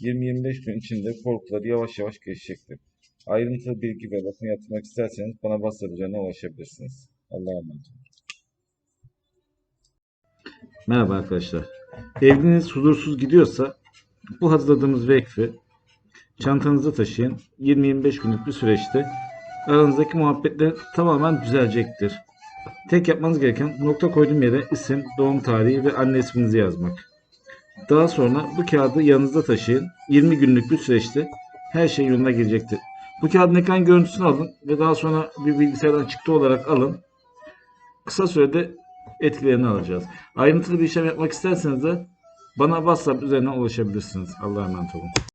20-25 gün içinde korkuları yavaş yavaş geçecektir. Ayrıntılı bilgi ve bakım yapmak isterseniz bana WhatsApp ulaşabilirsiniz. Allah'a emanet. Merhaba arkadaşlar. Eviniz huzursuz gidiyorsa bu hazırladığımız vekfi çantanızda taşıyın. 20-25 günlük bir süreçte aranızdaki muhabbetler tamamen düzelecektir. Tek yapmanız gereken nokta koyduğum yere isim, doğum tarihi ve anne isminizi yazmak. Daha sonra bu kağıdı yanınızda taşıyın. 20 günlük bir süreçte her şey yoluna girecektir. Bu kağıdın ekran görüntüsünü alın ve daha sonra bir bilgisayardan çıktı olarak alın. Kısa sürede etkilerini alacağız. Ayrıntılı bir işlem yapmak isterseniz de bana WhatsApp üzerinden ulaşabilirsiniz. Allah'a emanet olun.